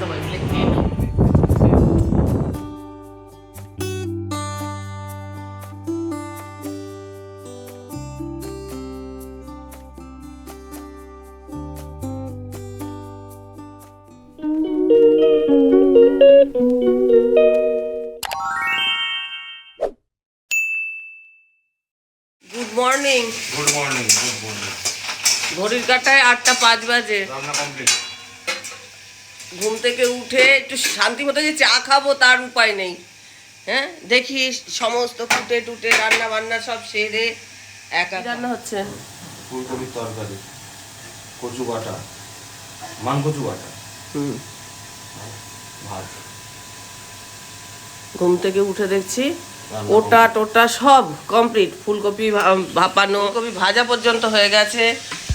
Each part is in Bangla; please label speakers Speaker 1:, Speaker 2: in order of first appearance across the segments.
Speaker 1: সবাই মিলে খেয়ে good morning
Speaker 2: good morning good morning
Speaker 1: ঘড়ির কাটায় আটটা পাঁচ বাজে।
Speaker 2: রান্না কমপ্লিট
Speaker 1: ঘুম থেকে উঠে একটু শান্তি মতো যে চা খাব তার উপায় নেই। হ্যাঁ? দেখি সমস্ত কুটে টুটে রান্না বান্না সব সেরে একা রান্না হচ্ছে?
Speaker 2: ফুলকপির তরকারি কচু বাটা মান কচু বাটা।
Speaker 1: হুম।
Speaker 2: ভাত।
Speaker 1: ঘুম থেকে উঠে দেখছি ওটা টোটা সব কমপ্লিট। ফুলকপি ভাপানো কপি ভাজা পর্যন্ত হয়ে গেছে।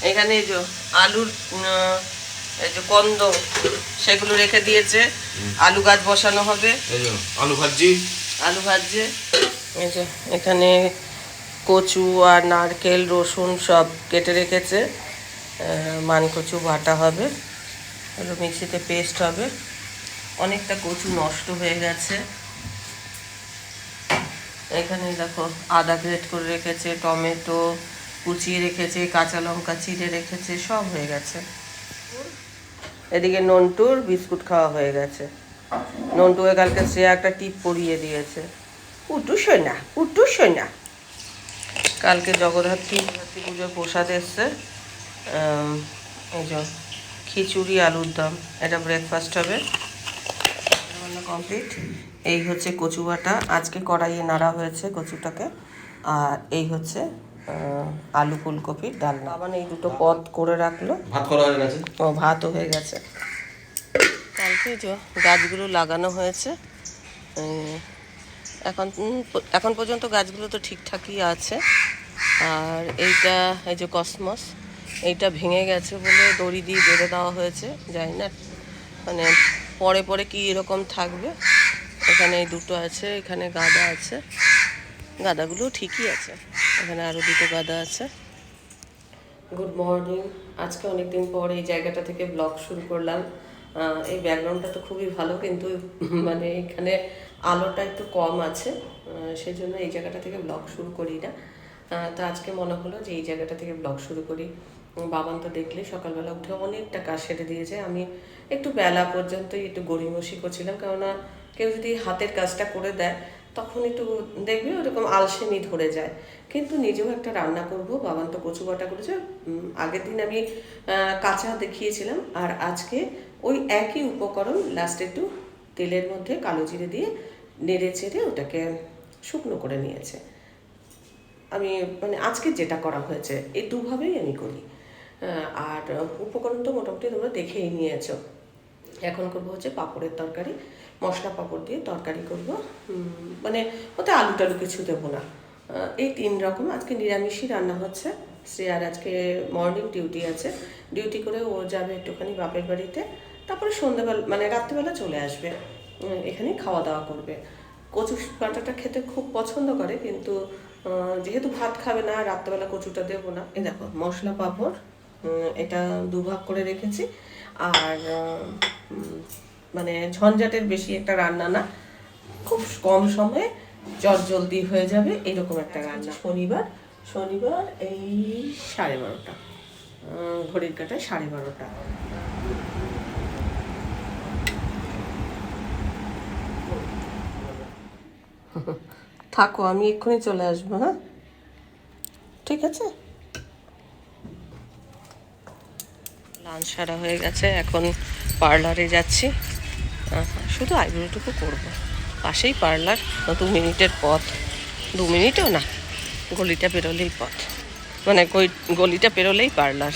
Speaker 1: এখানে এই যে আলুর এই যে কন্দ সেগুলো রেখে দিয়েছে। আলু গাছ বসানো হবে।
Speaker 2: আলু ভাজি।
Speaker 1: আলু ভাজছে। এই যে এখানে কচু আর নারকেল রসুন সব কেটে রেখেছে। মান কচু বাটা হবে। এগুলো মিক্সিতে পেস্ট হবে। অনেকটা কচু নষ্ট হয়ে গেছে। এখানে দেখো আদা গ্রেট করে রেখেছে টমেটো কুচিয়ে রেখেছে কাঁচা লঙ্কা চিড়ে রেখেছে সব হয়ে গেছে। এদিকে নন্টুর বিস্কুট খাওয়া হয়ে গেছে। নন্টুকে কালকে শ্রেয়া একটা টিপ পরিয়ে দিয়েছে। উটু সোনা উটু সোনা। কালকে জগদ্ধাত্রী পুজোর প্রসাদ এসছে। এই খিচুড়ি, আলুর দম, এটা ব্রেকফাস্ট হবে। কমপ্লিট এই হচ্ছে কচু বাটা আজকে কড়াইয়ে নাড়া হয়েছে কচুটাকে। আর এই হচ্ছে আলু ফুলকপির ডালনা। বাবা এই দুটো পদ করে রাখল।
Speaker 2: ভাত করা হয়ে গেছে?
Speaker 1: ও ভাতও হয়ে গেছে। কালকে যে গাছগুলো লাগানো হয়েছে এখন এখন পর্যন্ত গাছগুলো তো ঠিকঠাকই আছে। আর এইটা এই যে কসমস এইটা ভেঙে গেছে বলে দড়ি দিয়ে বেঁধে দেওয়া হয়েছে জানি না মানে পরে পরে কি এরকম থাকবে। এখানে এই দুটো আছে এখানে গাদা আছে। গাদাগুলো ঠিকই আছে। এখানে আরও দুটো গাদা আছে। গুড মর্নিং আজকে অনেকদিন পর এই জায়গাটা থেকে ব্লগ শুরু করলাম। এই ব্যাকগ্রাউন্ডটা তো খুবই ভালো, কিন্তু মানে এখানে আলোটা একটু কম আছে। সেই জন্য এই জায়গাটা থেকে ব্লগ শুরু করি না। তো আজকে মনে হলো যে এই জায়গাটা থেকে ব্লগ শুরু করি। বাবান তো দেখলে সকালবেলা উঠে অনেকটা কাজ সেরে দিয়েছে। আমি একটু বেলা পর্যন্তই একটু গড়িমসি করছিলাম, কেননা কেউ যদি হাতের কাজটা করে দেয় তখন একটু দেখবে ওরকম আলসেমি ধরে যায়। কিন্তু নিজেও একটা রান্না করব, বাবান তো কচু বাটা করেছে। আগের দিন আমি কাঁচা দেখিয়েছিলাম আর আজকে ওই একই উপকরণ লাস্টে একটু তেলের মধ্যে কালো জিরে দিয়ে নেড়ে চেড়ে ওটাকে শুকনো করে নিয়েছে। আমি মানে আজকে যেটা করা হয়েছে এই দুভাবেই আমি করি। আর উপকরণ তো মোটামুটি তোমরা দেখেই নিয়েছো। এখন করব হচ্ছে পাঁপড়ের তরকারি। মশলা পাঁপড় দিয়ে তরকারি করব। মানে ওতে আলু টালু কিছু দেবো না। এই তিন রকম। আজকে নিরামিষই রান্না হচ্ছে। শ্রেয়ার আজকে মর্নিং ডিউটি আছে। ডিউটি করে ও যাবে একটুখানি বাপের বাড়িতে। তারপরে সন্ধ্যেবেলা মানে রাত্রিবেলা চলে আসবে। এখানে খাওয়া দাওয়া করবে। কচু বাটাটা খেতে খুব পছন্দ করে, কিন্তু যেহেতু ভাত খাবে না, রাত্রেবেলা কচুটা দেবো না। এই দেখো, মশলা পাঁপড় এটা দুভাগ করে রেখেছি। আর মানে ঝঞ্ঝাটের বেশি একটা রান্না না। খুব কম সময়ে জলদি হয়ে যাবে এরকম একটা রান্না। শনিবার শনিবার এই সাড়ে বারোটা। ঘড়ির কাটায় সাড়ে বারোটা। থাকো আমি এক্ষুনি চলে আসব হ্যাঁ? ঠিক আছে? লাঞ্চ সারা হয়ে গেছে এখন পার্লারে যাচ্ছি। শুধু আইব্রোটুকু করব। পাশেই পার্লার দু মিনিটের পথ। দু মিনিটও না, গলিটা পেরোলেই পথ। মানে গলিটা পেরোলেই পার্লার।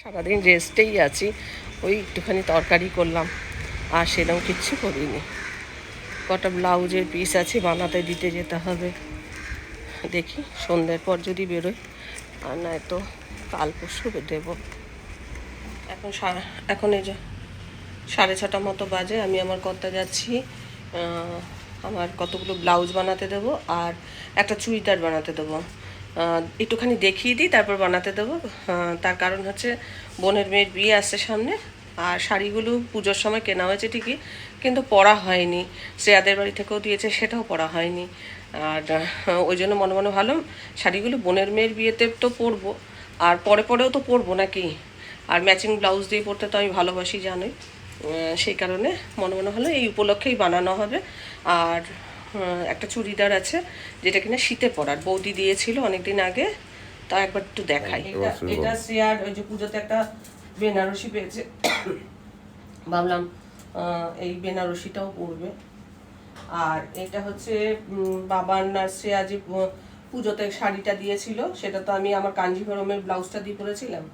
Speaker 1: সারাদিন রেস্টেই আছি, ওই একটুখানি তরকারি করলাম। আর সেরকম কিচ্ছু করিনি। কটা ব্লাউজের পিস আছে, বানাতে দিতে যেতে হবে। দেখি, সন্ধ্যের পর যদি বেরোয় আর নয়তো কাল পরশু দেবো। এখন এখন এই যে সাড়ে ছটা মতো বাজে, আমি আমার কর্তা যাচ্ছি আমার কতগুলো ব্লাউজ বানাতে দেবো আর একটা চুড়িদার বানাতে দেবো। একটুখানি দেখিয়ে দিই, তারপর বানাতে দেবো। তার কারণ হচ্ছে বোনের মেয়ের বিয়ে আসছে সামনে, আর শাড়িগুলো পুজোর সময় কেনা হয়েছে ঠিকই, কিন্তু পরা হয়নি। শ্রেয়াদের বাড়ি থেকেও দিয়েছে, সেটাও পরা হয়নি। আর ওই জন্য মনে মনে ভালো শাড়িগুলো বোনের মেয়ের বিয়েতে তো পরবো, আর পরে পরেও তো পরবো নাকি? আর ম্যাচিং ব্লাউজ দিয়ে পরতে তো আমি ভালোবাসি জানোই। সেই কারণে মনে মনে হলো এই উপলক্ষেই বানানো হবে। আর একটা চুড়িদার আছে যেটা কিনা শীতে পরার। বৌদি দিয়েছিল অনেকদিন আগে তা একবার একটু দেখাই। এটা এটা শ্রেয়ার ওই যে পুজোতে একটা বেনারসি পেয়েছে। ভাবলাম এই বেনারসিটাও পরবে। আর এটা হচ্ছে বাবার না শ্রেয়া যে পুজোতে শাড়িটা দিয়েছিল। সেটা তো আমি আমার কাঞ্জিভরমের ব্লাউজটা দিয়ে পরেছিলাম।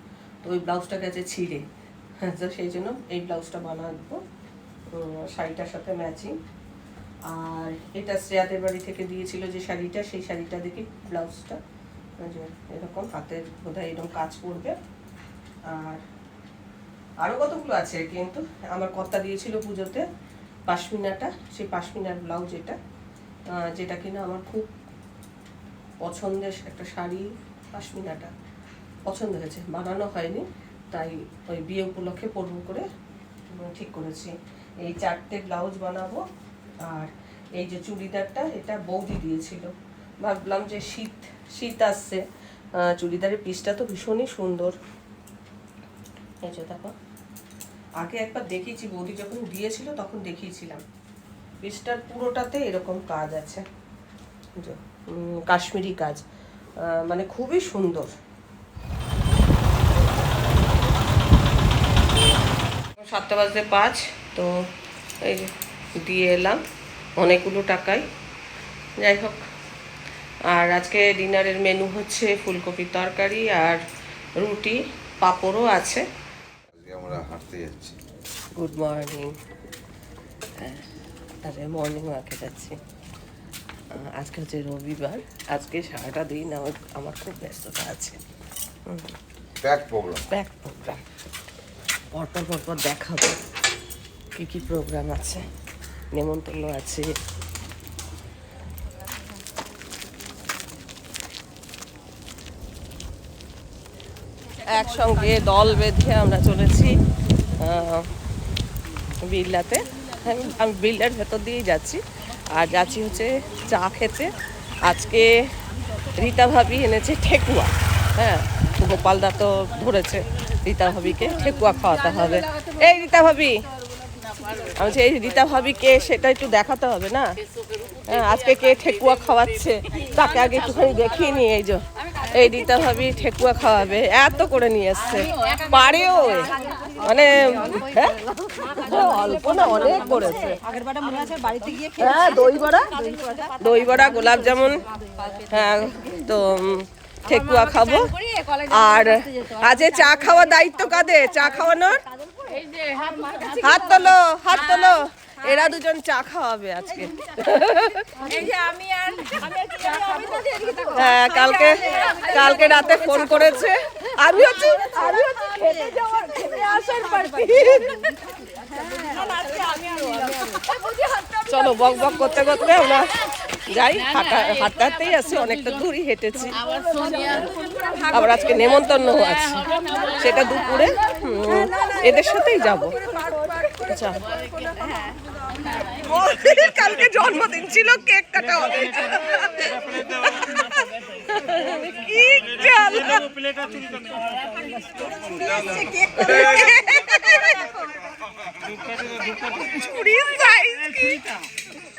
Speaker 1: তো ওই ব্লাউজটা গেছে ছিঁড়ে। হ্যাঁ তো সেই জন্য এই ব্লাউজটা বানাবো। শাড়িটার সাথে ম্যাচিং আর এটা শ্রেয়াদের বাড়ি থেকে দিয়েছিল যে শাড়িটা, সেই শাড়িটা দেখি ব্লাউজটা এরকম হাতের বোধহয় এরকম কাজ করবে। আর আরও কতগুলো আছে, কিন্তু আমার কর্তা দিয়েছিল পুজোতে পাশমিনাটা, সেই পাশমিনার ব্লাউজ এটা যেটা কিনা আমার খুব পছন্দের একটা শাড়ি, পাশমিনাটা। পছন্দ হয়েছে। বানানো হয়নি, তাই ওই বিয়ে উপলক্ষে পরবো করে ঠিক করেছি। এই চারটে ব্লাউজ বানাবো আর এই যে চুড়িদারটা, এটা বৌদি দিয়েছিল। ভাবলাম যে শীত শীত আসছে চুড়িদারের পিসটা তো ভীষণই সুন্দর। এই যে দেখো। আগে একবার দেখিয়েছি, বৌদি যখন দিয়েছিল তখন দেখিয়েছিলাম। পিসটার পুরোটাতে এরকম কাজ আছে। কাশ্মীরি কাজ মানে খুবই সুন্দর। সাতটা বাজতে পাঁচ তো এই দিয়ে এলাম অনেকগুলো টাকাই। যাই হোক আর আজকে ডিনারের মেনু হচ্ছে ফুলকপির তরকারি আর রুটি পাঁপড়ও আছে।
Speaker 3: আমরা হাঁটতে যাচ্ছি।
Speaker 1: গুড মর্নিং হ্যাঁ আরে মর্নিং ওয়াকে যাচ্ছি আজকে হচ্ছে রবিবার আজকে সারাটা দিন আমার আমার খুব ব্যস্ততা আছে।
Speaker 3: ব্যাক প্রবলেম
Speaker 1: ব্যাক প্রোগ্রাম পরপর পরপর দেখাবো। কী কী প্রোগ্রাম আছে? নেমন্তন্ন আছে। একসঙ্গে দল বেঁধে আমরা চলেছি আহ, বিড়লাতে আমি বিড়লার ভেতর দিয়েই যাচ্ছি। আর যাচ্ছি হচ্ছে চা খেতে। আজকে রীতা ভাবি এনেছে ঠেকুয়া। হ্যাঁ গোপালদা তো ধরেছে। রীতা ভাবিকে ঠেকুয়া খাওয়াতে হবে। এই রীতা ভাবি আমি বলছি, এই রীতা ভাবি কে সেটা একটু দেখাতে হবে না? হ্যাঁ আজকে কে ঠেকুয়া খাওয়াচ্ছে? তাকে আগে একটুখানি দেখিয়ে নিয়ে এই যে এই রীতা ভাবি ঠেকুয়া খাওয়াবে। এত করে নিয়ে এসছে। পারেও। মানে হ্যাঁ? অল্প না অনেক করেছে। হ্যাঁ দই বড়া দই বড়া গোলাপ জামুন। হ্যাঁ তো ঠেকুয়া খাব। আর আজকে চা খাওয়া দায়িত্ব কাদের? চা খাওয়ানোর? হাত তোলো হাত তোলো। এরা দুজন চা খাওয়াবে আজকে। হ্যাঁ কালকে কালকে রাতে ফোন করেছে। আমি হচ্ছে আমি হচ্ছে খেতে যাওয়ার খেতে আসার পার্টি চলো বক বক করতে করতে আমরা যাই হাঁটা হাঁটতে হাঁটতেই আছি অনেকটা দূরই হেঁটেছি। আবার আজকে নেমন্তন্ন আছে। সেটা দুপুরে হুম, এদের সাথেই যাব। কালকে জন্মদিন ছিল কেক কাটা হবে। কি। চুরির কি?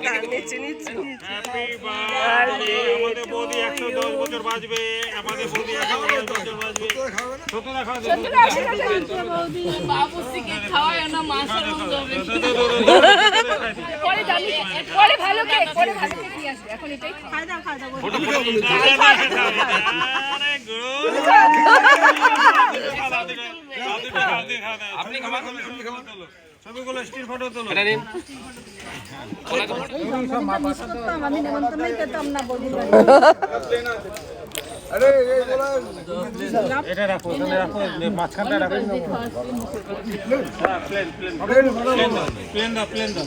Speaker 1: নিচে, নিচে।
Speaker 4: আমাদের বৌদি একশো দশ বছর বাঁচবে আমাদের বৌদি একশো দশ বছর বাঁচবে ছোট দেখা
Speaker 5: পরে ভালো কেক পরে ভালো কেক নিয়ে আসবে এখন এটাই খাই দাও খাই দাও
Speaker 4: আপনি খাবার ছবিগুলো স্টিল ফটো তোলো।
Speaker 5: আমি নেমন্তন্নই পেতাম না বৌদির বাড়ি
Speaker 4: এটা রাখো ওখানে রাখো মাঝখানটা রাখো। প্লেন প্লেন প্লেন দাও প্লেন দাও।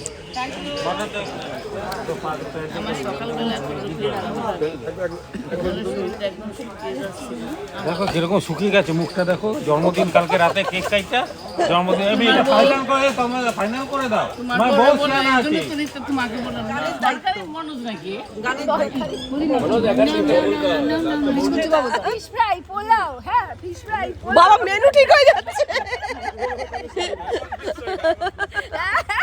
Speaker 4: দেখো কীরকম শুকিয়ে গেছে মুখটা দেখো। জন্মদিন কালকে রাতে কেক কাইটা জন্মদিন আমি ফাইনাল করে তোমরা ফাইনাল করে দাও। আমার বউ সিয়ানা আছে।
Speaker 5: Fish fry pulao. হ্যাঁ ফিশ ফ্রাই পোলাও।
Speaker 1: বাবা মেনু ঠিক হয়ে যাচ্ছে।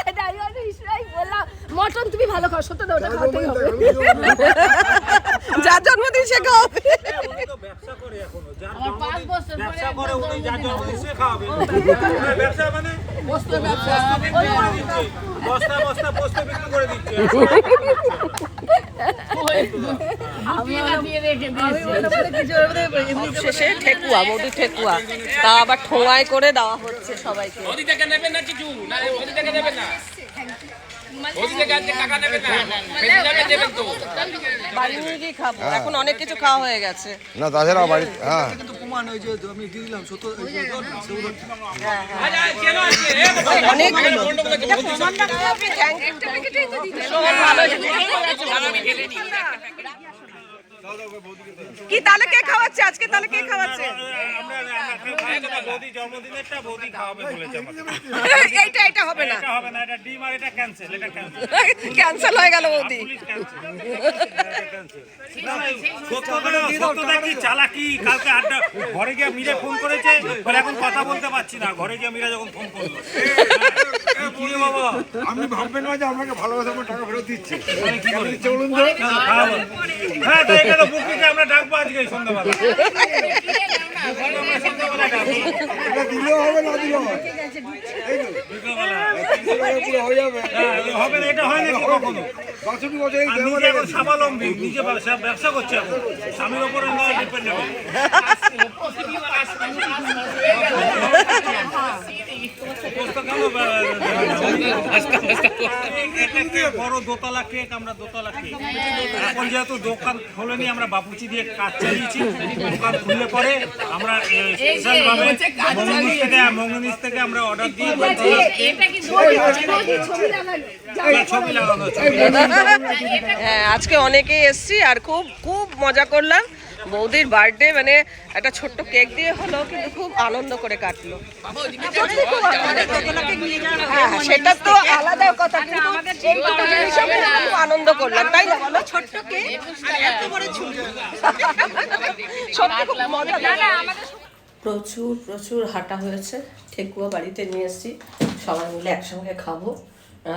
Speaker 5: মটন তুমি ভালো খাও সত্য দাও ওটা খাওয়াতেই হবে।
Speaker 1: যার জন্মদিন সে খাওয়াবে
Speaker 4: ব্যবসা করে এখনও যার জন্মদিন ব্যবসা করে উনি যার জন্মদিন সে খাওয়াবে। ব্যবসা মানে? বস্তা ব্যবসা। বিক্রি করে দিচ্ছে। বস্তা বস্তা বস্তা বিক্রি করে দিচ্ছে।
Speaker 1: শেষে ঠেকুয়া বৌদি ঠেকুয়া। তা আবার ঠোঙায় করে দেওয়া হচ্ছে সবাইকে।
Speaker 6: থেকে নেবেন না কিছু থেকে নেবেন না?
Speaker 1: বাড়ি নিয়ে গিয়ে খাব। এখন অনেক কিছু খাওয়া হয়ে গেছে।
Speaker 3: না তাছাড়া বাড়ি হ্যাঁ।
Speaker 1: অনেকগুলো
Speaker 6: আমি খেলে নিই
Speaker 1: কি, তাহলে কে খাওয়াচ্ছে? আজকে তাহলে কে খাওয়াচ্ছে? এইটা এটা হবে না।
Speaker 4: ক্যান্সেল
Speaker 1: হয়ে গেল বৌদি।
Speaker 4: চালাকি কালকে আড্ডা ঘরে গিয়ে মিরে ফোন করেছে এখন কথা বলতে পারছি না। ঘরে গিয়ে মিরা যখন ফোন করল।
Speaker 7: আপনি ভাববেন না যে আপনাকে ভালোবাসা আমার টাকা ফেরত দিচ্ছে। বলুন তো?
Speaker 4: হ্যাঁ তো এখানে বুকিংটা আমরা ডাকবো আজকে সন্ধ্যাবেলা?
Speaker 7: দিলেও হবে না দিলেও হবে?
Speaker 4: বিকেলবেলা।
Speaker 7: পুরো হয়ে যাবে।
Speaker 4: হ্যাঁ, না এটা হয় কখনো?
Speaker 7: বাষট্টি বছর
Speaker 4: নিজে এখন স্বাবলম্বী নিজে ব্যবসা করছে এখন। স্বামীর ওপরে নয় ডিপেন্ডেবল দোতলা কেক আমরা দোতলা কেক এখন যেহেতু দোকান খোলেনি আমরা বাপুচি দিয়ে কাজ চালিয়েছি দোকান পরে আমরা অর্ডার দিয়ে
Speaker 1: হ্যাঁ আজকে অনেকেই এসছি আর খুব খুব মজা করলাম। বৌদির বার্থডে মানে একটা ছোট্ট কেক দিয়ে হলো কিন্তু খুব আনন্দ করে কাটলো। হ্যাঁ, হ্যাঁ, সেটা তো আলাদা কথা আনন্দ করলাম তাই না? বলো। ছোট্ট কেক সত্যি খুব মজা প্রচুর প্রচুর হাঁটা হয়েছে। ঠেকুয়া বাড়িতে নিয়ে এসেছি। সবাই মিলে একসঙ্গে খাব।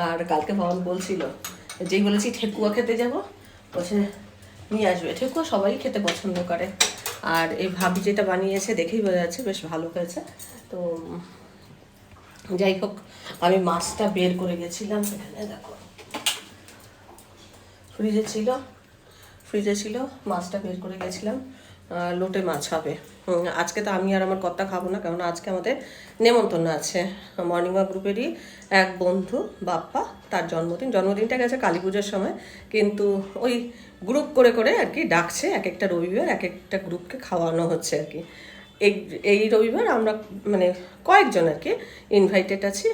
Speaker 1: আর কালকে ভবন বলছিল যেই বলেছি ঠেকুয়া খেতে যাব বলছে নিয়ে আসবে। ঠেকুয়া সবাই খেতে পছন্দ করে। আর এই ভাবি যেটা বানিয়েছে দেখেই বোঝা যাচ্ছে বেশ ভালো হয়েছে তো, যাই হোক, আমি মাছটা বের করে গেছিলাম। এখানে দেখো, ফ্রিজে ছিল ফ্রিজে ছিল, মাছটা বের করে গেছিলাম। লোটে মাছ হবে। আজকে তো আমি আর আমার কর্তা খাব না কারণ আজকে আমাদের নেমন্তন্ন আছে। মর্নিং ওয়াক গ্রুপেরই এক বন্ধু, বাপ্পা তার জন্মদিন। জন্মদিনটা গেছে কালী পুজোর সময়। কিন্তু ওই গ্রুপ করে করে আর কি ডাকছে এক একটা রবিবার এক একটা গ্রুপকে খাওয়ানো হচ্ছে আর কি। এই এই রবিবার আমরা মানে কয়েকজন আর কি ইনভাইটেড আছি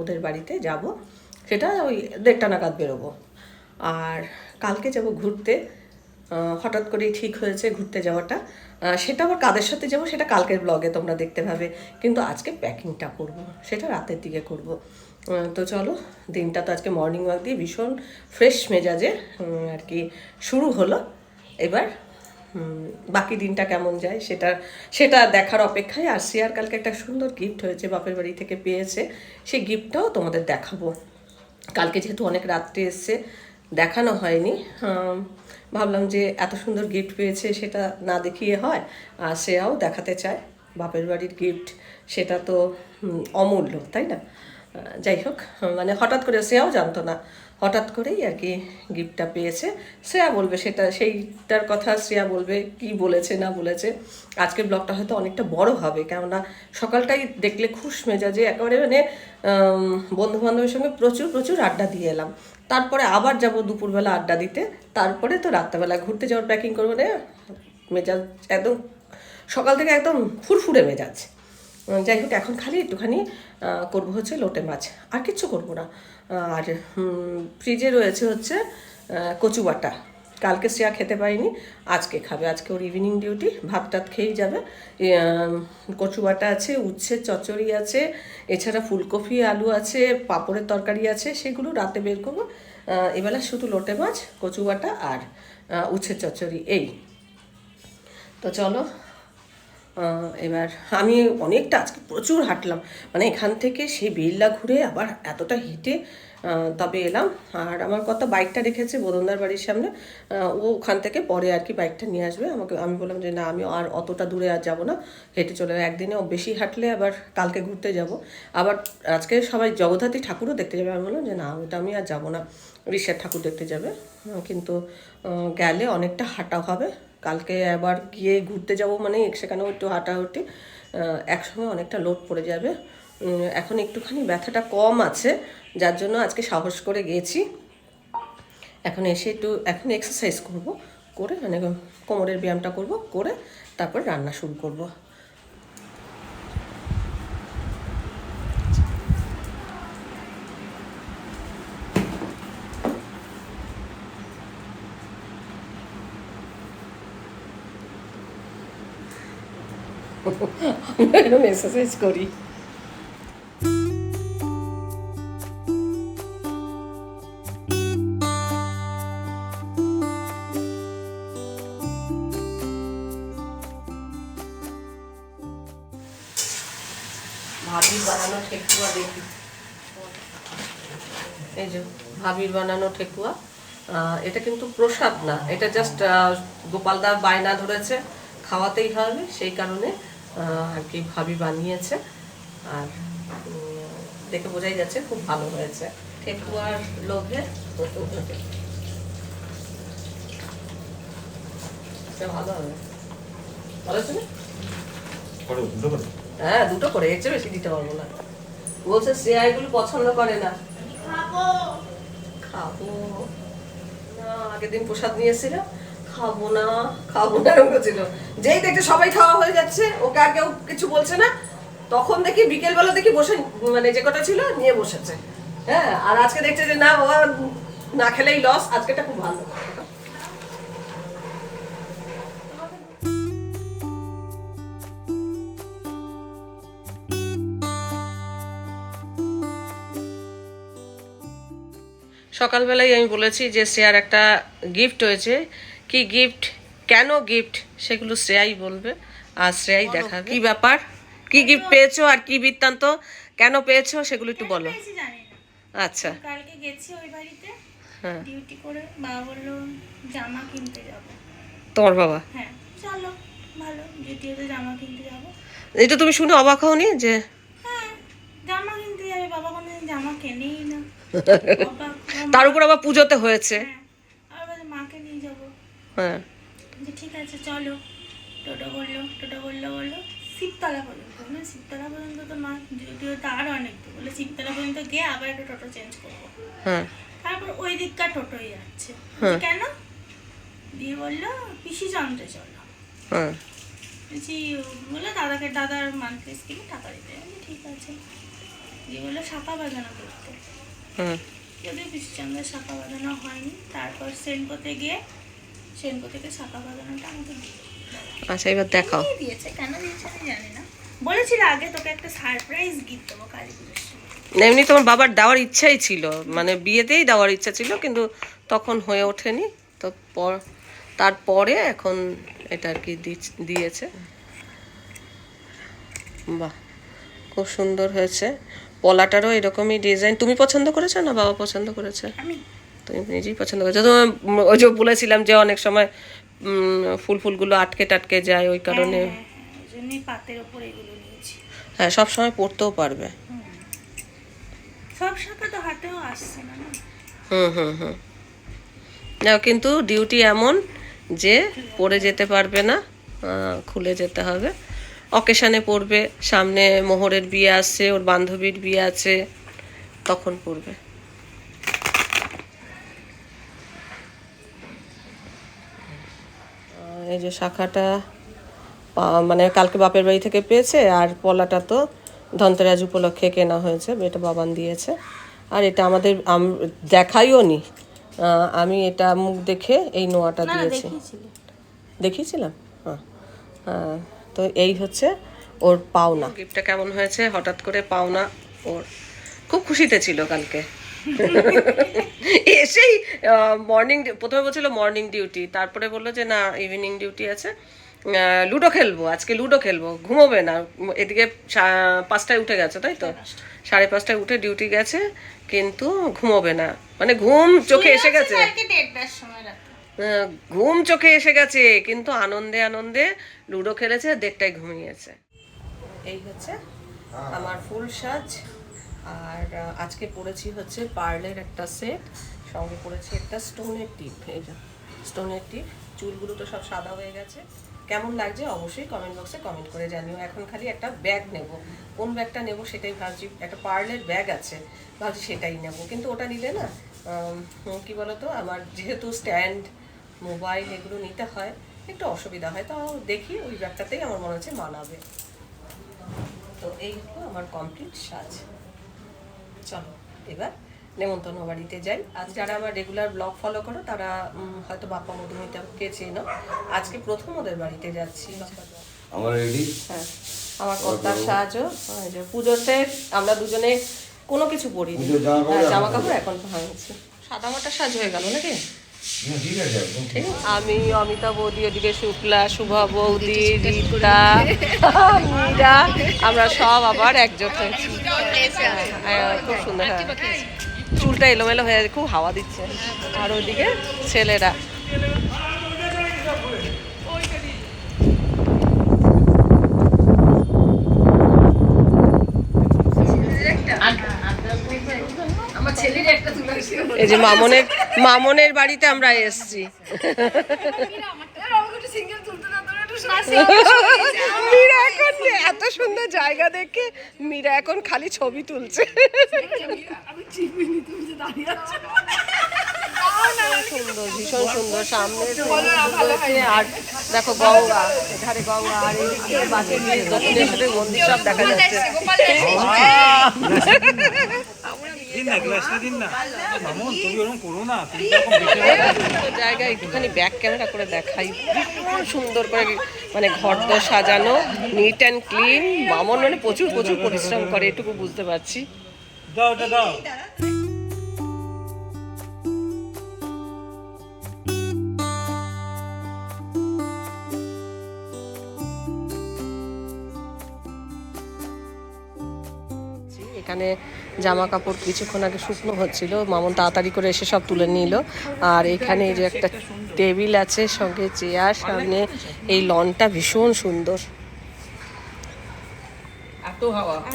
Speaker 1: ওদের বাড়িতে যাব। সেটা ওই দেড়টা নাগাদ বেরোবো। আর কালকে যাব ঘুরতে। হঠাৎ করেই ঠিক হয়েছে ঘুরতে যাওয়াটা। সেটা আবার কাদের সাথে যাব সেটা কালকের ব্লগে তোমরা দেখতে পাবে। কিন্তু আজকে প্যাকিংটা করব, সেটা রাতের দিকে করব। তো চলো, দিনটা তো আজকে মর্নিং ওয়াক দিয়ে ভীষণ ফ্রেশ মেজাজে আর কি শুরু হলো। এবার বাকি দিনটা কেমন যায় সেটা সেটা দেখার অপেক্ষায় আর সিয়ার কালকে একটা সুন্দর গিফট হয়েছে, বাপের বাড়ি থেকে পেয়েছে। সেই গিফটটাও তোমাদের দেখাবো। কালকে যেহেতু অনেক রাত্রে এসছে, দেখানো হয়নি। ভাবলাম যে এত সুন্দর গিফট পেয়েছে সেটা না দেখিয়ে হয়, আর সেয়াও দেখাতে চায়। বাপের বাড়ির গিফট সেটা তো অমূল্য, তাই না? যাই হোক মানে হঠাৎ করে শ্রেয়াও জানতো না। হঠাৎ করেই আর কি গিফটটা পেয়েছে। শ্রেয়া বলবে সেটা, সেইটার কথা শ্রেয়া বলবে, কি বলেছে, না বলেছে। আজকের ব্লগটা হয়তো অনেকটা বড় হবে, কেননা সকালটাই দেখলে খুশ মেজাজে একেবারে মানে বন্ধু বান্ধবের সঙ্গে প্রচুর প্রচুর আড্ডা দিয়ে এলাম। তারপরে আবার যাব দুপুরবেলা আড্ডা দিতে। তারপরে তো রাত্রেবেলা ঘুরতে যাওয়ার প্যাকিং করব না মেজাজ একদম, সকাল থেকে একদম ফুরফুরে মেজাজ। যাই হোক, এখন খালি একটুখানি করব হচ্ছে লোটে মাছ। আর কিচ্ছু করব না। আর ফ্রিজে রয়েছে হচ্ছে কচু বাটা। কালকে শ্রেয়া খেতে পারিনি আজকে খাবে। আজকে ওর ইভিনিং ডিউটি ভাত টাত খেয়েই যাবে। কচু বাটা আছে উচ্ছে চচ্চড়ি আছে এছাড়া ফুলকপি আলু আছে পাঁপড়ের তরকারি আছে সেগুলো রাতে বের করব। এবেলা শুধু লোটে মাছ কচু বাটা আর আহ, উচ্ছের চচ্চড়ি এই। তো চলো এবার আমি অনেকটা আজকে প্রচুর হাঁটলাম। মানে এখান থেকে সেই বিড়লা ঘুরে আবার এতটা হেঁটে তবে এলাম। আর আমার কথা বাইকটা রেখেছে বোদনদার বাড়ির সামনে। ও ওখান থেকে পরে আর কি বাইকটা নিয়ে আসবে। আমাকে, আমি বললাম যে না, আমি আর অতটা দূরে আর যাব না। হেঁটে চলে। একদিনে ও বেশি হাঁটলে আবার কালকে ঘুরতে যাব। আবার আজকে সবাই জগদ্ধাত্রী ঠাকুরও দেখতে যাবে। আমি বললাম যে না ওটা আমি আর যাব না। ঋষার ঠাকুর দেখতে যাবে। কিন্তু গেলে অনেকটা হাঁটা হবে। কালকে আবার গিয়ে ঘুরতে যাব মানে সেখানেও একটু হাঁটাহুটি একসঙ্গে অনেকটা লোড পড়ে যাবে। এখন একটুখানি ব্যথাটা কম আছে, যার জন্য আজকে সাহস করে গেছি। এখন এসে একটু, এখন এক্সারসাইজ করব, করে মানে কোমরের ব্যায়ামটা করব, করে তারপর রান্না শুরু করব। এরকম এক্সারসাইজ করি ভাবির বানানো ঠেকুয়া দেখি। এই যে ভাবির বানানো ঠেকুয়া। এটা কিন্তু প্রসাদ না, এটা জাস্ট গোপালদার বায়না ধরেছে, খাওয়াতেই হবে সেই কারণে আর কি ভাবি বানিয়েছে। আর দেখে বোঝাই যাচ্ছে খুব ভালো হয়েছে। ঠেকুয়ার লোভে ভালো হবে। ভালো আছে না?
Speaker 2: করে দুটো করে?
Speaker 1: হ্যাঁ দুটো করে। এর চেয়ে বেশি দিতে পারব না। বলছে শ্রেয়া এগুলো পছন্দ করে না। খাব। না আগের দিন প্রসাদ নিয়ে এসেছিল। খাব না খাব না, এরকম যেই সবাই খাওয়া হয়ে যাচ্ছে, ওকে আর কেউ কিছু বলছে না। তখন দেখি বিকেলবেলা দেখি বসে মানে যে কটা ছিল, নিয়ে বসেছে। হ্যাঁ আর আজকে দেখছে যে, না না খেলেই লস আজকেটা খুব ভালো। সকালবেলায় আমি বলেছি যে শ্রেয়ার একটা গিফট হয়েছে। কি গিফট কেন গিফট সেগুলো শ্রেয়াই বলবে আর শ্রেয়াই দেখাবে। কি ব্যাপার? কি গিফট পেয়েছ আর কি বৃত্তান্ত? কেন পেয়েছ সেগুলো একটু বলো। আচ্ছা।
Speaker 5: কালকে গেছি ওই বাড়িতে
Speaker 1: হ্যাঁ।
Speaker 5: ডিউটি করে বাবা বলল জামা কিনতে যাব।
Speaker 1: তোমার বাবা?
Speaker 5: হ্যাঁ চলো ভালো ডিউটিতে জামা কিনতে যাব।
Speaker 1: এটা তুমি শুনে অবাক হওনি যে
Speaker 5: হ্যাঁ জামা কিনতে যাবে বাবা কোনোদিন জামা কেনেই না।
Speaker 1: তার উপর আবার পুজোতে হয়েছে।
Speaker 5: হ্যাঁ আর বলে মাকে নিয়ে যাব
Speaker 1: হ্যাঁ।
Speaker 5: ঠিক আছে চলো। টোটো করল টোটো করল বলল শিবতলা পর্যন্ত। শিবতলা পর্যন্ত তো মা যদিও তো আরও অনেক। দূর বলে শিবতলা পর্যন্ত গিয়ে আবার একটু টোটো চেঞ্জ করব।
Speaker 1: হ্যাঁ।
Speaker 5: তারপর ওই দিককার টোটোই যাচ্ছে।
Speaker 1: হ্যাঁ।
Speaker 5: কেন? দিয়ে বলল পিসি যন্ত্রে চলো।
Speaker 1: হ্যাঁ।
Speaker 5: বলছি বলল দাদাকে দাদার মান্থলি স্কিমে টাকা দিতে। ঠিক আছে। দিয়ে বলল শাখা বাঁধানো করতে।
Speaker 1: হ্যাঁ।
Speaker 5: যদিও পিসিচন্দ্রের শাখা বাঁধানো হয়নি তারপর সেনকোতে গিয়ে সেনকো থেকে শাখা বাঁধানোটা আমাকে
Speaker 1: আচ্ছা এবার দেখাও।
Speaker 5: দিয়েছে? কেন দিয়েছে আমি জানি না। বলেছিল আগে তোকে একটা সারপ্রাইজ গিফট দেবো কালী
Speaker 1: এমনি তোমার বাবার দেওয়ার ইচ্ছাই ছিল। মানে বিয়েতেই দেওয়ার ইচ্ছা ছিল কিন্তু তখন হয়ে ওঠেনি। তো পর তারপরে এখন এটা আর কি দিয়েছে। বাহ খুব সুন্দর হয়েছে। পলাটারও এরকমই ডিজাইন তুমি পছন্দ করেছ না বাবা পছন্দ করেছে?
Speaker 5: আমি
Speaker 1: তুমি নিজেই পছন্দ করেছ তো উম, ওই যে বলেছিলাম যে অনেক সময় ফুল ফুলগুলো আটকে টাটকে যায় ওই কারণে।
Speaker 5: হ্যাঁ, হ্যাঁ, জন্যই পাতের ওপর এগুলো নিয়েছি।
Speaker 1: হ্যাঁ সব সময় পড়তেও পারবে।
Speaker 5: সব শাখা তো হাতেও আসছে না না?
Speaker 1: হুম হুম হুম। না কিন্তু ডিউটি এমন যে পড়ে যেতে পারবে না খুলে যেতে হবে। অকেশানে পড়বে সামনে মোহরের বিয়ে আসছে ওর বান্ধবীর বিয়ে আছে তখন পড়বে এই যে শাখাটা পা- মানে কালকে বাপের বাড়ি থেকে পেয়েছে আর পলাটা তো ধনতেরাজ উপলক্ষে কেনা হয়েছে এটা বাবান দিয়েছে। আর এটা আমাদের দেখাইও নি। আমি এটা মুখ দেখে এই নোয়াটা দিয়েছি। দেখিয়েছিলাম। হ্যাঁ হ্যাঁ তো এই হচ্ছে ওর পাওনা। গিফটটা কেমন হয়েছে? হঠাৎ করে পাওনা ওর। খুব খুশিতে ছিল কালকে। এসেই মর্নিং প্রথমে বলছিল মর্নিং ডিউটি তারপরে বলল যে না ইভিনিং ডিউটি আছে। লুডো খেলব আজকে লুডো খেলব ঘুমোবে না। এদিকে সা- পাঁচটায় উঠে গেছে তাই তো? সাড়ে পাঁচটায়। উঠে ডিউটি গেছে কিন্তু ঘুমোবে না। মানে ঘুম চোখে এসে গেছে। ঘুম চোখে এসে গেছে কিন্তু আনন্দে আনন্দে লুডো খেলেছে দেড়টায় ঘুমিয়েছে। এই হচ্ছে আমার ফুল সাজ। আর আজকে পরেছি হচ্ছে পার্লের একটা সেট, সঙ্গে পরেছি একটা স্টোনের টিপ, এই যে, স্টোনের টিপ, চুলগুলো তো সব সাদা হয়ে গেছে। কেমন লাগছে অবশ্যই কমেন্ট বক্সে কমেন্ট করে জানিও। এখন খালি একটা ব্যাগ নেব। কোন ব্যাগটা নেব সেটাই ভাবছি, একটা পার্লের ব্যাগ আছে, ভাবছি সেটাই নেব। কিন্তু ওটা নিলে না কি বলতো, আমার যেহেতু স্ট্যান্ড মোবাইল এগুলো নিতে হয়, একটু অসুবিধা হয় তাও দেখি ওই ব্যাগটাতেই আমার মনে হচ্ছে মানাবে। তো এই হলো আমার কমপ্লিট সাজ। চলো এবার নেমন্তন্ন বাড়িতে যাই। আজ যারা আমার রেগুলার ব্লগ ফলো করো তারা হয়তো বাপ্পা মধুমিতাকে চেনো। আজকে প্রথম ওদের বাড়িতে যাচ্ছি।
Speaker 3: আমার রেডি
Speaker 1: হ্যাঁ আমার কর্তার সাহায্য পুজোতে আমরা দুজনে কোনো কিছু পরিনি।
Speaker 3: জামা কাপড়
Speaker 1: হ্যাঁ, জামা
Speaker 3: এখন
Speaker 1: কাপড় এখন ভাঙছি। সাদা মাটা সাজ হয়ে গেল নাকি? আমি অমিতা বৌদি ওদিকে শুক্লা শুভা বৌদি রীতা মীরা আমরা সব আবার একজোট হয়েছি। হ্যাঁ, খুব সুন্দর হ্যাঁ। চুলটা এলোমেলো হয়ে খুব হাওয়া দিচ্ছে। আর ওদিকে ছেলেরা। এই যে মামনের মামনের বাড়িতে আমরা এসছি। মীরা এখন এত সুন্দর জায়গা দেখে মীরা এখন খালি ছবি তুলছে। সুন্দর ভীষণ সুন্দর। সামনে আর দেখো গঙ্গা এধারে গঙ্গা আর এদিকে নিচ দক্ষিণেশ্বরের মন্দির সব দেখা যাচ্ছে।
Speaker 4: দিন না গ্লাসটা দিন না। মামন তুমি ওরকম করো না তুমি এরকম বেঁচে
Speaker 1: সুন্দর জায়গা একটুখানি ব্যাক ক্যামেরা করে দেখাই। ভীষণ সুন্দর করে মানে ঘর দর সাজানো নিট অ্যান্ড ক্লিন মামন মানে প্রচুর প্রচুর পরিশ্রম করে এটুকু বুঝতে পারছি।
Speaker 4: দাও দাও।
Speaker 1: জামা কাপড় কিছুক্ষণ আগে শুকনো হচ্ছিল। মামন তাড়াতাড়ি করে এসে সব তুলে নিল। আর এখানে এই যে একটা টেবিল আছে সঙ্গে চেয়ার সামনে এই লনটা ভীষণ সুন্দর।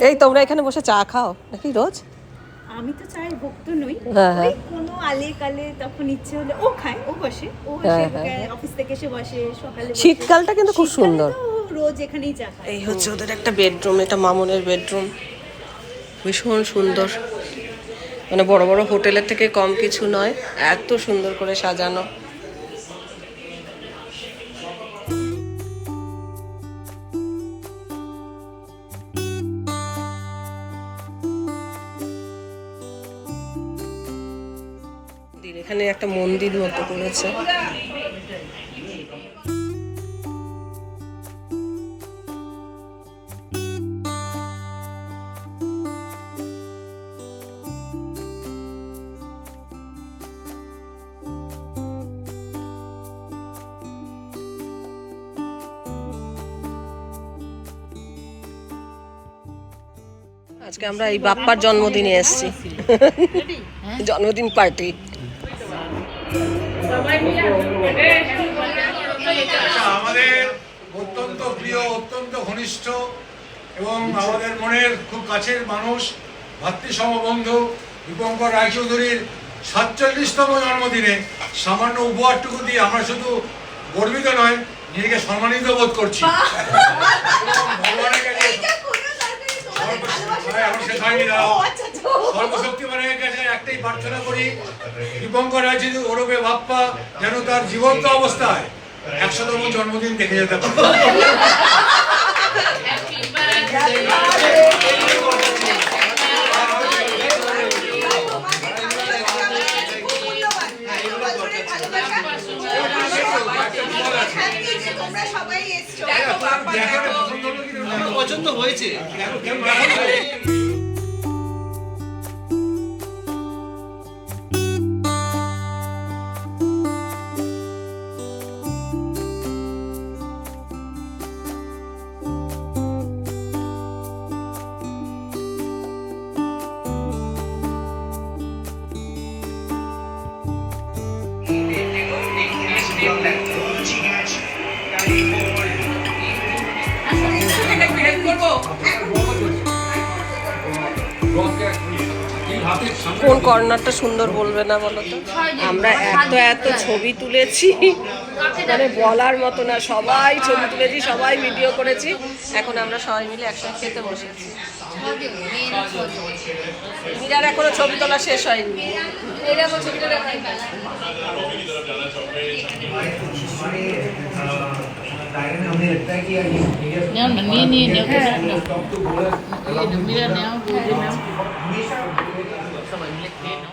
Speaker 1: এই তোমরা এখানে বসে চা খাও নাকি রোজ?
Speaker 8: আমি তো চায়ের ভক্ত নই।
Speaker 1: হ্যাঁ, হ্যাঁ।
Speaker 8: কোনো আলে কালে তখন ইচ্ছে হলে ও খায় ও বসে। ও
Speaker 1: হ্যাঁ,
Speaker 8: অফিস থেকে এসে বসে সকালে
Speaker 1: শীতকালটা কিন্তু খুব সুন্দর।
Speaker 8: রোজ এখানেই চা খায়।
Speaker 1: এই হচ্ছে ওদের একটা বেডরুম এটা মামনের বেডরুম ভীষণ সুন্দর। মানে বড় বড় হোটেলের থেকে কম কিছু নয়, এত সুন্দর করে সাজানো। এখানে একটা মন্দির মতো করেছে। আজকে আমরা এই বাপ্পার জন্মদিনে এসেছি। জন্মদিন পার্টি।
Speaker 7: আমাদের অত্যন্ত প্রিয় অত্যন্ত ঘনিষ্ঠ এবং আমাদের মনের খুব কাছের মানুষ ভাতৃ সমবন্ধু দীপঙ্কর রায়চৌধুরীর সাতচল্লিশতম জন্মদিনে সামান্য উপহারটুকু দিয়ে আমরা শুধু গর্বিত নয় নিজেকে সম্মানিত বোধ করছি। ভগবানের কাছে আমার শেষ হয়নি সর্বশক্তিমানের কাছে একটাই প্রার্থনা করি দীপঙ্কর আছে ওরবে বাপ্পা যেন তার জীবন্ত অবস্থায় একশোতম জন্মদিন দেখে যেতে পারে।
Speaker 9: তোমরা সবাই এসছো।
Speaker 3: পছন্দ হয়েছে।
Speaker 1: কর্নারটা সুন্দর বলবে না বলো তো? আমরা এত এত ছবি তুলেছি। মানে বলার মতো না সবাই ছবি তুলেছি সবাই ভিডিও করেছি। এখন আমরা সবাই মিলে একসাথে খেতে বসেছি। মীরার এখনও ছবি তোলা শেষ হয়নি।
Speaker 8: สมัยเล็ก
Speaker 1: ๆเนาะ